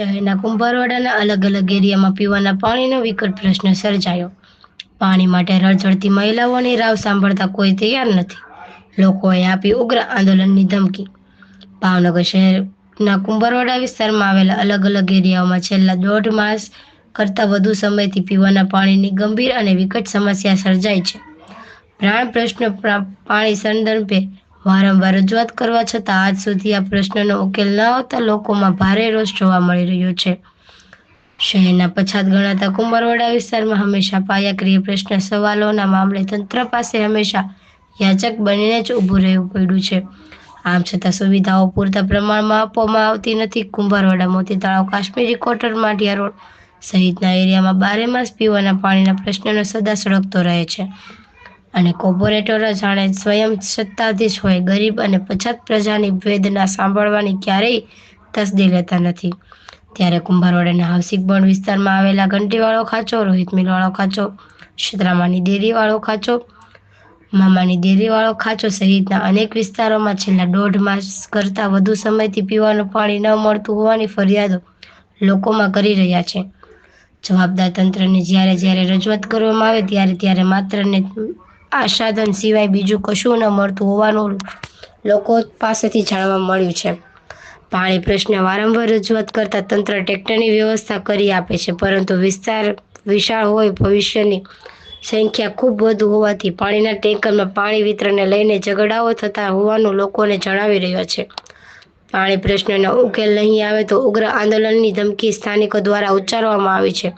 શહેરના કુંભારવાડાના અલગ અલગ એરિયામાં પીવાના પાણીનો વિકટ પ્રશ્ન સર્જાયો. પાણી માટે રડઝડતી મહિલાઓની રાવ સાંભળતા કોઈ તૈયાર નથી. લોકોએ આપી ઉગ્ર આંદોલનની ધમકી. ભાવનગર શહેરના કુંભારવાડા વિસ્તારમાં આવેલા અલગ અલગ એરિયાઓમાં છેલ્લા દોઢ માસ કરતાં વધુ સમયથી પીવાના પાણીની ગંભીર અને વિકટ સમસ્યા સર્જાઈ છે. પ્રાણ પ્રશ્ન પાણી સંદર્ભે વારંવાર રજૂઆત કરવા છતાં આજ સુધી આ પ્રશ્નનો ઉકેલ ન આવતા લોકોમાં ભારે રોષ જોવા મળી રહ્યો છે. શહેરના પછાત ગણાતા કુંભારવાડા વિસ્તારમાં હંમેશા પાયાક્રિય પ્રશ્ન સવાલોના મામલે તંત્ર પાસે હંમેશા યાચક બનીને જ ઊભું રહેવું પડ્યું છે. આમ છતાં સુવિધાઓ પૂરતા પ્રમાણમાં આપવામાં આવતી નથી. કુંભારવાડા મોતી તળાવ કાશ્મીરી કોટર માઢિયા રોડ સહિતના એરિયામાં બારે માસ પીવાના પાણીના પ્રશ્નનો સદા સળગતો રહે છે. અને કોર્પોરેટરો જાણે સ્વયં સત્તાધીશ હોય, ગરીબ અને પછાત પ્રજાની વેદના સાંભળવાની ક્યારેય તસદી લેતા નથી. ત્યારે કુંભારવાડાના હાઉસિંગ બોન્ડ વિસ્તારમાં આવેલા ઘંટીવાળો ખાંચો, રોહિત મિલવાળો ખાચો ક્ષેત્રામાની ડેરીવાળો ખાંચો, મામાની ડેરીવાળો ખાંચો સહિતના અનેક વિસ્તારોમાં છેલ્લા દોઢ માસ કરતાં વધુ સમયથી પીવાનું પાણી ન મળતું હોવાની ફરિયાદો લોકોમાં કરી રહ્યા છે. જવાબદાર તંત્રને જ્યારે જ્યારે રજૂઆત કરવામાં આવે, ત્યારે ત્યારે માત્ર ને આશાધન સિવાય બીજું કશું ન મળતું હોવાનું લોકો પાસેથી જાણવા મળ્યું છે. પાણી પ્રશ્ને વારંવાર રજૂઆત કરતા તંત્ર ટ્રેક્ટરની વ્યવસ્થા કરી આપે છે, પરંતુ વિસ્તાર વિશાળ હોય ભવિષ્યની સંખ્યા ખૂબ વધુ હોવાથી પાણીના ટેન્કરમાં પાણી વિતરણને લઈને ઝઘડાઓ થતા હોવાનું લોકોને જણાવી રહ્યા છે. પાણી પ્રશ્નનો ઉકેલ નહીં આવે તો ઉગ્ર આંદોલનની ધમકી સ્થાનિકો દ્વારા ઉચ્ચારવામાં આવી છે.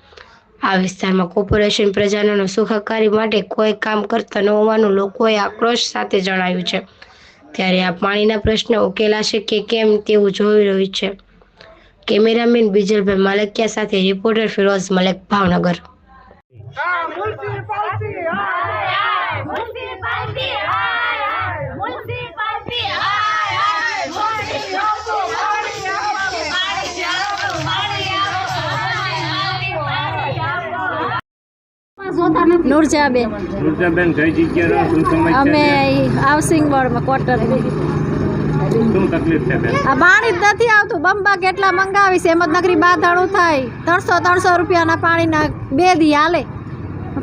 આ વિસ્તારમાં કોર્પોરેશન પ્રજાનો સુખાકારી માટે કોઈ કામ કરતા ન હોવાનું લોકોએ આક્રોશ સાથે જણાવ્યું છે ત્યારે આ પાણીના પ્રશ્ન ઉકેલાશે કે કેમ તેવું જોઈ રહ્યું છે કેમેરામેન બીજલભાઈ માલકિયા સાથે રિપોર્ટર ફિરોઝ મલેક ભાવનગર આ નુરજાબેન. નુરજાબેન કઈ જગ્યાએ? શું સમસ્યા અમે હાઉસિંગ બોર્ડમાં ક્વાર્ટર શું તકલીફ છે બેન? આ પાણી જ નથી આવતું. બંબા કેટલા મંગાવીશ? હેમદનગરી બાધાણું થાય. ત્રણસો ત્રણસો રૂપિયાના પાણીના બે દી હાલે.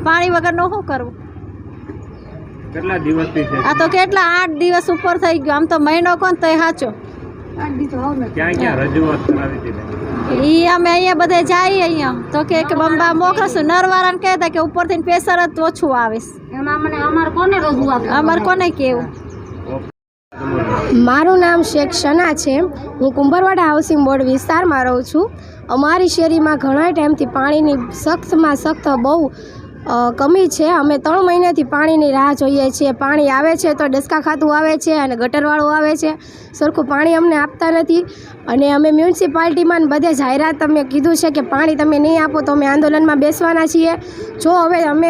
પાણી વગરનું શું કરવું? કેટલા દિવસથી છે? આ તો કેટલા આઠ દિવસ ઉપર થઈ ગયો. આમ તો મહિનો કોણ તો સાચો ઈ અમે અહીંયા બધે જઈએ અહીંયા. તો કે બંબા મોકલશું. નરવાળાને કહેતા કે ઉપરથી પ્રેશર જ ઓછું આવે. છે. અમારે કોને કેવું? મારું નામ શેખ શના છે. હું કુંભરવાડા હાઉસિંગ બોર્ડ વિસ્તારમાં રહું છું. અમારી શેરીમાં ઘણા ટાઈમથી પાણીની સખ્તમાં સખ્ત બહુ કમી છે. અમે ત્રણ મહિનાથી પાણીની રાહ જોઈએ છીએ. પાણી આવે છે તો ડસકા ખાતું આવે છે અને ગટરવાળું આવે છે. સરખું પાણી અમને આપતા નથી. અને અમે મ્યુનિસિપાલિટીમાં બધે જાહેરાત અમે કીધું છે કે પાણી તમે નહીં આપો તો અમે આંદોલનમાં બેસવાના છીએ. જો હવે અમે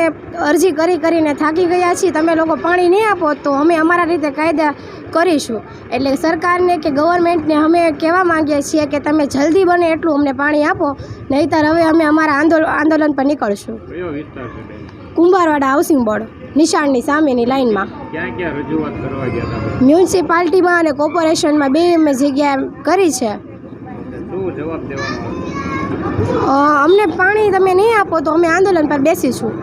અરજી કરી કરીને થાકી ગયા છીએ, તમે લોકો પાણી નહીં આપો તો અમે અમારા રીતે કાયદા કરીશું. એટલે સરકારને કે ગવર્મેન્ટને અમે કહેવા માંગીએ છીએ કે તમે જલ્દી બને એટલું અમને પાણી આપો. નહીંતર હવે અમે અમારા આંદોલન આંદોલન પર નીકળશું. કુંભારવાડા હાઉસિંગ બોર્ડ નિશાળની સામેની લાઇનમાં? મ્યુનિસિપાલિટીમાં અને કોર્પોરેશનમાં બે અમે જગ્યાએ કરી છે. અમને પાણી તમે નહીં આપો તો અમે આંદોલન પર બેસીશું.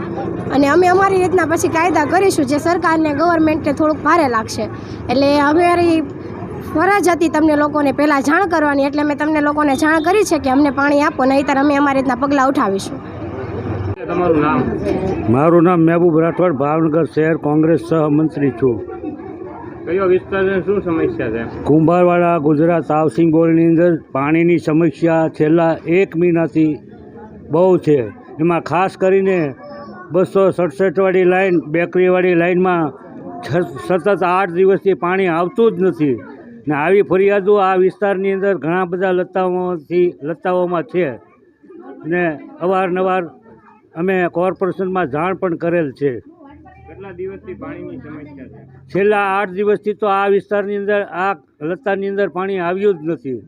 અને અમે અમારી રીતના પછી કાયદા કરીશું જે સરકારને ગવર્મેન્ટને થોડુંક ભારે લાગશે. એટલે અમારી ફરજ હતી તમને લોકોને પહેલાં જાણ કરવાની એટલે મેં તમને લોકોને જાણ કરી છે કે અમને પાણી આપો નહીંતર અમે અમારી રીતના પગલાં ઉઠાવીશું. તમારું નામ? મારું નામ મહેબૂબ રાઠોડ ભાવનગર શહેર કોંગ્રેસ સહમંત્રી છું. કયો વિસ્તાર શું સમસ્યા છે? કુંભારવાડા ગુજરાત હાઉસિંગ બોર્ડની અંદર પાણીની સમસ્યા છેલ્લા એક મહિનાથી બહુ છે. એમાં ખાસ કરીને બસો સડસઠવાળી લાઈન બેકરીવાળી લાઈનમાં છ- સતત આઠ દિવસથી પાણી આવતું જ નથી. ને આવી ફરિયાદો આ વિસ્તારની અંદર ઘણા બધા લતાઓથી લતાઓમાં છે. ને અવારનવાર અમે કોર્પોરેશનમાં જાણ પણ કરેલ છે. કેટલા દિવસથી પાણીની છેલ્લા આઠ દિવસથી તો આ વિસ્તારની અંદર આ લતાની અંદર પાણી આવ્યું જ નથી.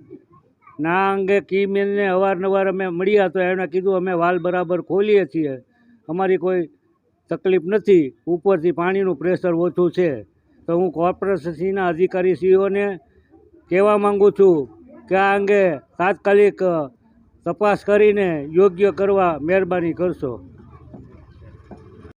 ના અંગે કીમેનને અવારનવાર અમે મળ્યા તો એણે કીધું અમે વાલ બરાબર ખોલીએ છીએ. અમારી કોઈ તકલીફ નથી. ઉપરથી પાણીનું પ્રેશર ઓછું છે. તો હું કોર્પોરેશનના અધિકારીશ્રીઓને કહેવા માગું છું કે આ અંગે તાત્કાલિક તપાસ કરીને યોગ્ય કરવા મહેરબાની કરશો.